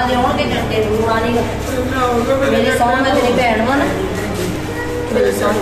ਆ ਦੇ ਆਉਣਗੇ ਜੱਟੇ ਨੂੰ ਆ ਨਹੀਂ ਮੇਰੀ ਸੌਂ ਮੈਂ ਤੇਰੀ ਭੈਣ ਵਾਂ ਨਾ। ਮੇਰੀ ਸੌਂ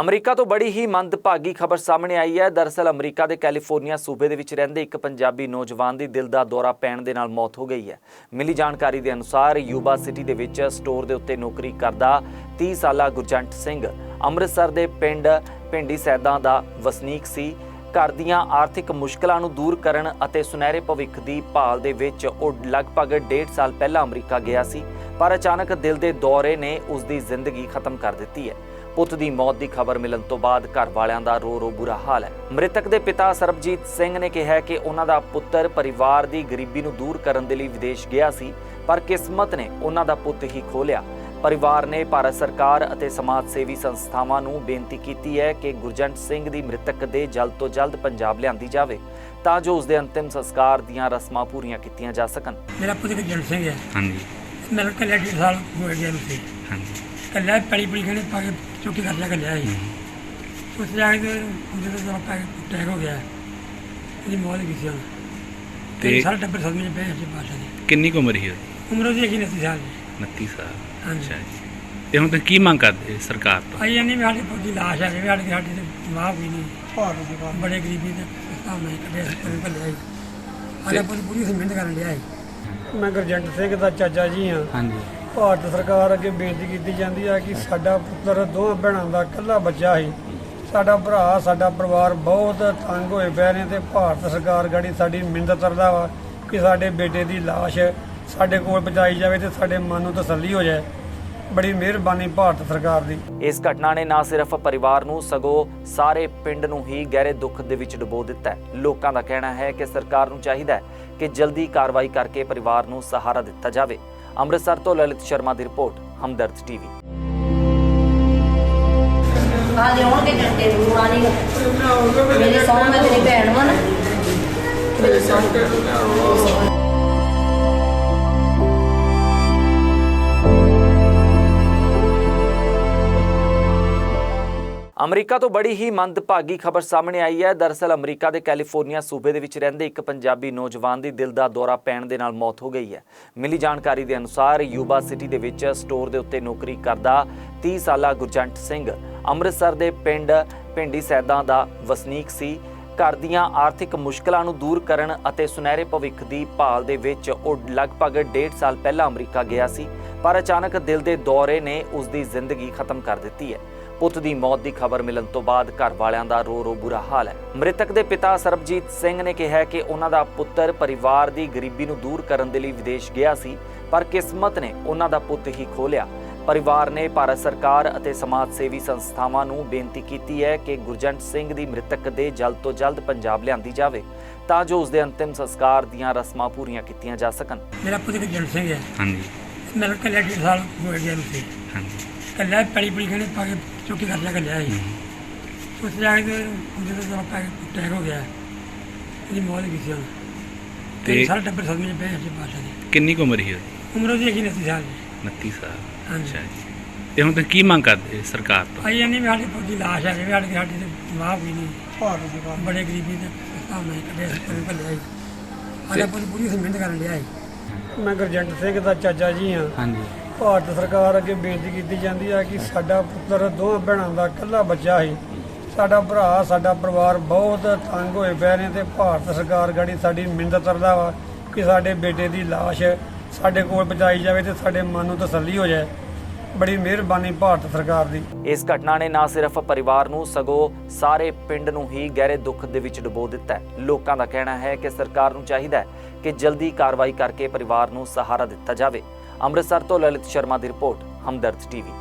ਅਮਰੀਕਾ ਤੋਂ ਬੜੀ ਹੀ ਮੰਦਭਾਗੀ ਖਬਰ ਸਾਹਮਣੇ ਆਈ ਹੈ। ਦਰਅਸਲ ਅਮਰੀਕਾ ਦੇ ਕੈਲੀਫੋਰਨੀਆ ਸੂਬੇ ਦੇ ਵਿੱਚ ਰਹਿੰਦੇ ਇੱਕ ਪੰਜਾਬੀ ਨੌਜਵਾਨ ਦੀ ਦਿਲ ਦਾ ਦੌਰਾ ਪੈਣ ਦੇ ਨਾਲ ਮੌਤ ਹੋ ਗਈ ਹੈ। ਮਿਲੀ ਜਾਣਕਾਰੀ ਦੇ ਅਨੁਸਾਰ ਯੂਬਾ ਸਿਟੀ ਦੇ ਵਿੱਚ ਸਟੋਰ ਦੇ ਉੱਤੇ ਨੌਕਰੀ ਕਰਦਾ 30 ਸਾਲਾ ਗੁਰਜੰਟ ਸਿੰਘ ਅੰਮ੍ਰਿਤਸਰ ਦੇ ਪਿੰਡ ਪਿੰਡੀ ਸੈਦਾਂ ਦਾ ਵਸਨੀਕ ਸੀ। ਘਰ ਦੀਆਂ ਆਰਥਿਕ ਮੁਸ਼ਕਲਾਂ ਨੂੰ ਦੂਰ ਕਰਨ ਅਤੇ ਸੁਨਹਿਰੇ ਭਵਿੱਖ ਦੀ ਭਾਲ ਦੇ ਵਿੱਚ ਉਹ ਲਗਭਗ 1.5 ਸਾਲ ਪਹਿਲਾਂ ਅਮਰੀਕਾ ਗਿਆ ਸੀ, ਪਰ ਅਚਾਨਕ ਦਿਲ ਦੇ ਦੌਰੇ ਨੇ ਉਸ ਦੀ ਜ਼ਿੰਦਗੀ ਖਤਮ ਕਰ ਦਿੱਤੀ ਹੈ। ਪੁੱਤ ਦੀ ਮੌਤ ਦੀ ਖਬਰ ਮਿਲਣ ਤੋਂ ਬਾਅਦ ਘਰ ਵਾਲਿਆਂ ਦਾ ਰੋ ਰੋ ਬੁਰਾ ਹਾਲ ਹੈ। ਮ੍ਰਿਤਕ ਦੇ ਪਿਤਾ ਸਰਬਜੀਤ ਸਿੰਘ ਨੇ ਕਿਹਾ ਕਿ ਉਹਨਾਂ ਦਾ ਪੁੱਤਰ ਪਰਿਵਾਰ ਦੀ ਗਰੀਬੀ ਨੂੰ ਦੂਰ ਕਰਨ ਦੇ ਲਈ ਵਿਦੇਸ਼ ਗਿਆ ਸੀ, ਪਰ ਕਿਸਮਤ ਨੇ ਉਹਨਾਂ ਦਾ ਪੁੱਤ ਹੀ ਖੋਲਿਆ ਪਰਿਵਾਰ ਨੇ ਭਾਰਤ ਸਰਕਾਰ ਅਤੇ ਸਮਾਜ ਸੇਵੀ ਸੰਸਥਾਵਾਂ ਨੂੰ ਬੇਨਤੀ ਕੀਤੀ ਹੈ ਕਿ ਗੁਰਜੰਟ ਸਿੰਘ ਦੀ ਮ੍ਰਿਤਕ ਦੇ ਜਲਦ ਤੋਂ ਜਲਦ ਪੰਜਾਬ ਲਿਆਂਦੀ ਜਾਵੇ ਤਾਂ ਜੋ ਉਸ ਦੇ ਅੰਤਿਮ ਸੰਸਕਾਰ ਦੀਆਂ ਰਸਮਾਂ ਪੂਰੀਆਂ ਕੀਤੀਆਂ ਜਾ ਸਕਣ। ਮੇਰਾ ਪੁੱਤ ਜਨ ਸਿੰਘ ਹੈ। ਹਾਂਜੀ। ਮੇਰਾ ਕੱਲਿਆ ਡੇਢ ਸਾਲ ਹੋ ਗਿਆ ਨੂੰ ਸੀ। ਹਾਂਜੀ। ਕੱਲਿਆ ਪੜੀ ਪੜੀ ਖਣੇ ਪਾ ਕੇ ਚੁੱਕੀ ਕਰ ਲਿਆ ਕੱਲਿਆ ਸੀ ਉਸ ਜਾ ਕੇ ਜਦੋਂ ਦਾ ਪਾ ਟੈਗ ਹੋ ਗਿਆ ਇਹਦੀ ਮੌਤ ਹੋ ਗਈ ਸੀ ਤੇ ਤੇ ਸਾਰਾ ਟੱਬਰ ਸਦਮੇ ਚ ਪਏ ਸੀ ਬਾਸ਼ਾ ਦੀ ਕਿੰਨੀ ਕੁ ਉਮਰ ਸੀ ਉਹਦੀ? ਉਮਰ ਉਹਦੀ ਹੈਗੀ 29 ਸਾਲ। ਦੀ 29 ਸਾਲ। ਅੱਛਾ ਜੀ। ਤੇ ਹੁਣ ਤੱਕ ਕੀ ਮੰਗ ਕਰਦੇ ਸਰਕਾਰ ਤੋਂ? ਆਈ ਨਹੀਂ ਵੀ ਸਾਡੀ ਦੀ ਲਾਸ਼ ਹੈ ਵੀ ਸਾਡੀ ਸਾਡੀ ਤੇ ਮਾਂ ਵੀ ਨਹੀਂ। ਬੜੇ ਗਰੀਬੀ ਦੇ ਸਾਹਮਣੇ ਸੀ ਪਰ ਭੱਲਿਆ ਸੀ ਆਲੇ ਪੁੱਤ ਪੂਰੀ ਮਿਹਨਤ ਕਰਨ ਲਿਆ ਸੀ। ਮੈਂ ਗੁਰਜੰਟ ਸਿੰਘ ਦਾ ਚਾਚਾ ਜੀ ਹਾਂ। ਹਾਂਜੀ। ਭਾਰਤ ਸਰਕਾਰ ਅੱਗੇ ਬੇਨਤੀ ਕੀਤੀ ਜਾਂਦੀ ਹੈ ਕਿ ਸਾਡਾ ਪੁੱਤਰ ਦੋਹਾਂ ਭੈਣਾਂ ਦਾ ਇਕੱਲਾ ਬੱਚਾ ਸੀ। ਸਾਡਾ ਭਰਾ ਸਾਡਾ ਪਰਿਵਾਰ ਬਹੁਤ ਤੰਗ ਹੋਏ ਪਏ ਨੇ ਤੇ ਭਾਰਤ ਸਰਕਾਰ ਗਾੜੀ ਸਾਡੀ ਮਿੰਨਤ ਕਰਦਾ ਵਾ ਕਿ ਸਾਡੇ ਬੇਟੇ ਦੀ ਲਾਸ਼ ਸਾਡੇ ਕੋਲ ਪਹੁੰਚਾਈ ਜਾਵੇ ਤੇ ਸਾਡੇ ਮਨ ਨੂੰ ਤਸੱਲੀ ਹੋ ਜਾਏ। ਬੜੀ ਮਿਹਰਬਾਨੀ ਭਾਰਤ ਸਰਕਾਰ ਦੀ। ਇਸ ਘਟਨਾ ਨੇ ਨਾ ਸਿਰਫ ਪਰਿਵਾਰ ਨੂੰ ਸਗੋਂ ਸਾਰੇ ਪਿੰਡ ਨੂੰ ਹੀ ਗਹਿਰੇ ਦੁੱਖ ਦੇ ਵਿੱਚ ਡੁਬੋ ਦਿੱਤਾ ਹੈ। ਲੋਕਾਂ ਦਾ ਕਹਿਣਾ ਹੈ ਕਿ ਸਰਕਾਰ ਨੂੰ ਚਾਹੀਦਾ ਹੈ ਕਿ ਜਲਦੀ ਕਾਰਵਾਈ ਕਰਕੇ ਪਰਿਵਾਰ ਨੂੰ ਸਹਾਰਾ ਦਿੱਤਾ ਜਾਵੇ। ਅੰਮ੍ਰਿਤਸਰ ਤੋਂ ਲਲਿਤ ਸ਼ਰਮਾ ਦੀ ਰਿਪੋਰਟ ਹਮਦਰਦ ਟੀਵੀ। ਆ ਦੇ ਆਉਣਗੇ ਜੱਟੇ ਨੂੰ ਆ ਨਹੀਂ ਮੇਰੀ ਸੌਂ ਮੈਂ ਤੇਰੀ ਭੈਣ ਵਾਂ ਨਾ। ਮੇਰੀ ਸੌਂ ਅਮਰੀਕਾ ਤੋਂ ਬੜੀ ਹੀ ਮੰਦਭਾਗੀ ਖਬਰ ਸਾਹਮਣੇ ਆਈ ਹੈ। ਦਰਅਸਲ ਅਮਰੀਕਾ ਦੇ ਕੈਲੀਫੋਰਨੀਆ ਸੂਬੇ ਦੇ ਵਿੱਚ ਰਹਿੰਦੇ ਇੱਕ ਪੰਜਾਬੀ ਨੌਜਵਾਨ ਦੀ ਦਿਲ ਦਾ ਦੌਰਾ ਪੈਣ ਦੇ ਨਾਲ ਮੌਤ ਹੋ ਗਈ ਹੈ। ਮਿਲੀ ਜਾਣਕਾਰੀ ਦੇ ਅਨੁਸਾਰ ਯੂਬਾ ਸਿਟੀ ਦੇ ਵਿੱਚ ਸਟੋਰ ਦੇ ਉੱਤੇ ਨੌਕਰੀ ਕਰਦਾ 30 ਸਾਲਾ ਗੁਰਜੰਟ ਸਿੰਘ ਅੰਮ੍ਰਿਤਸਰ ਦੇ ਪਿੰਡ ਪਿੰਡੀ ਸੈਦਾਂ ਦਾ ਵਸਨੀਕ ਸੀ। ਘਰ ਦੀਆਂ ਆਰਥਿਕ ਮੁਸ਼ਕਲਾਂ ਨੂੰ ਦੂਰ ਕਰਨ ਅਤੇ ਸੁਨਹਿਰੇ ਭਵਿੱਖ ਦੀ ਭਾਲ ਦੇ ਵਿੱਚ ਉਹ ਲਗਭਗ 1.5 ਸਾਲ ਪਹਿਲਾਂ ਅਮਰੀਕਾ ਗਿਆ ਸੀ, ਪਰ ਅਚਾਨਕ ਦਿਲ ਦੇ ਦੌਰੇ ਨੇ ਉਸ ਦੀ ਜ਼ਿੰਦਗੀ ਖਤਮ ਕਰ ਦਿੱਤੀ ਹੈ। ਪੁੱਤ ਦੀ ਮੌਤ ਦੀ ਖਬਰ ਮਿਲਣ ਤੋਂ ਬਾਅਦ ਘਰ ਵਾਲਿਆਂ ਦਾ ਰੋ ਰੋ ਬੁਰਾ ਹਾਲ ਹੈ। ਮ੍ਰਿਤਕ ਦੇ ਪਿਤਾ ਸਰਬਜੀਤ ਸਿੰਘ ਨੇ ਕਿਹਾ ਕਿ ਉਹਨਾਂ ਦਾ ਪੁੱਤਰ ਪਰਿਵਾਰ ਦੀ ਗਰੀਬੀ ਨੂੰ ਦੂਰ ਕਰਨ ਦੇ ਲਈ ਵਿਦੇਸ਼ ਗਿਆ ਸੀ ਪਰ ਕਿਸਮਤ ਨੇ ਉਹਨਾਂ ਦਾ ਪੁੱਤ ਹੀ ਖੋਲਿਆ ਪਰਿਵਾਰ ਨੇ ਭਾਰਤ ਸਰਕਾਰ ਅਤੇ ਸਮਾਜ ਸੇਵੀ ਸੰਸਥਾਵਾਂ ਨੂੰ ਬੇਨਤੀ ਕੀਤੀ ਹੈ ਕਿ ਗੁਰਜੰਟ ਸਿੰਘ ਦੀ ਮ੍ਰਿਤਕ ਦੇ ਜਲਦ ਤੋਂ ਜਲਦ ਪੰਜਾਬ ਲਿਆਂਦੀ ਜਾਵੇ ਤਾਂ ਜੋ ਉਸ ਦੇ ਅੰਤਿਮ ਸੰਸਕਾਰ ਦੀਆਂ ਰਸਮਾਂ ਪੂਰੀਆਂ ਕੀਤੀਆਂ ਜਾ ਸਕਣ। ਮੇਰਾ ਪੁੱਤ ਜਨ ਸਿੰਘ ਹੈ। ਹਾਂਜੀ। ਮੇਰਾ ਕੱਲਿਆ ਡੇਢ ਸਾਲ ਹੋ ਗਿਆ ਨੂੰ ਸੀ ਹਾਂਜੀ। ਕੱਲਿਆ ਪੜੀ ਪੜੀ ਖਣੇ ਪਾ ਕੇ ਚੁੱਕੀ ਕਰ ਲਿਆ ਕੱਲਿਆ ਸੀ ਉਸ ਜਾ ਕੇ ਜਦੋਂ ਦਾ ਪਾ ਟੈਗ ਹੋ ਗਿਆ। ਇਹਦੀ ਮੌਤ ਹੋ ਗਈ ਸੀ ਤੇ ਤੇ ਸਾਰਾ ਟੱਬਰ ਸਦਮੇ ਚ ਪਏ ਸੀ ਬਾਸ਼ਾ ਦੀ। ਕਿੰਨੀ ਕੁ ਉਮਰ ਸੀ ਉਹਦੀ? ਉਮਰ ਉਹਦੀ ਹੈਗੀ 29 ਸਾਲ ਦੀ। 29 ਸਾਲ। ਹਾਂਜੀ। ਅੱਛਾ ਜੀ। ਤੇ ਹੁਣ ਤੱਕ ਕੀ ਮੰਗ ਕਰਦੇ ਸਰਕਾਰ ਤੋਂ? ਆਈ ਨਹੀਂ ਵੀ ਸਾਡੀ ਪੁੱਤ ਦੀ ਲਾਸ਼ ਹੈ ਵੀ ਸਾਡੀ ਸਾਡੀ ਤੇ ਮਾਂ ਵੀ ਨਹੀਂ। ਭਾਰਤ ਸਰਕਾਰ ਬੜੇ ਗਰੀਬੀ ਦੇ ਸਾਹਮਣੇ ਕੱਢਿਆ ਸੀ ਪਰ ਭੱਲਿਆ ਸੀ ਆਲੇ ਪੂਰੀ ਮਿਹਨਤ ਕਰਨ ਲਿਆ ਸੀ। ਮੈਂ ਗੁਰਜੰਟ ਸਿੰਘ ਦਾ ਚਾਚਾ ਜੀ ਹਾਂ। ਹਾਂਜੀ। ਭਾਰਤ ਸਰਕਾਰ ਅੱਗੇ ਬੇਨਤੀ ਕੀਤੀ ਜਾਂਦੀ ਹੈ ਕਿ ਸਾਡਾ ਪੁੱਤਰ ਦੋਹਾਂ ਭੈਣਾਂ ਦਾ ਇਕੱਲਾ ਬੱਚਾ ਸੀ। ਸਾਡਾ ਭਰਾ, ਸਾਡਾ ਪਰਿਵਾਰ ਬਹੁਤ ਤੰਗ ਹੋਏ ਪਏ ਨੇ ਤੇ ਭਾਰਤ ਸਰਕਾਰ ਗਾੜੀ ਸਾਡੀ ਮਿੰਨਤ ਕਰਦਾ ਵਾ ਕਿ ਸਾਡੇ ਬੇਟੇ ਦੀ ਲਾਸ਼ ਸਾਡੇ ਕੋਲ ਪਹੁੰਚਾਈ ਜਾਵੇ ਤੇ ਸਾਡੇ ਮਨ ਨੂੰ ਤਸੱਲੀ ਹੋ ਜਾਏ। ਬੜੀ ਮਿਹਰਬਾਨੀ ਭਾਰਤ ਸਰਕਾਰ ਦੀ। ਇਸ ਘਟਨਾ ਨੇ ਨਾ ਸਿਰਫ ਪਰਿਵਾਰ ਨੂੰ, ਸਗੋਂ ਸਾਰੇ ਪਿੰਡ ਨੂੰ ਹੀ ਗਹਿਰੇ ਦੁੱਖ ਦੇ ਵਿੱਚ ਡੁਬੋ ਦਿੱਤਾ ਹੈ। ਲੋਕਾਂ ਦਾ ਕਹਿਣਾ ਹੈ ਕਿ ਸਰਕਾਰ ਨੂੰ ਚਾਹੀਦਾ ਹੈ ਕਿ ਜਲਦੀ ਕਾਰਵਾਈ ਕਰਕੇ ਪਰਿਵਾਰ ਨੂੰ ਸਹਾਰਾ ਦਿੱਤਾ ਜਾਵੇ। ਅੰਮ੍ਰਿਤਸਰ ਤੋਂ ਲਲਿਤ ਸ਼ਰਮਾ ਦੀ ਰਿਪੋਰਟ ਹਮਦਰਦ ਟੀਵੀ।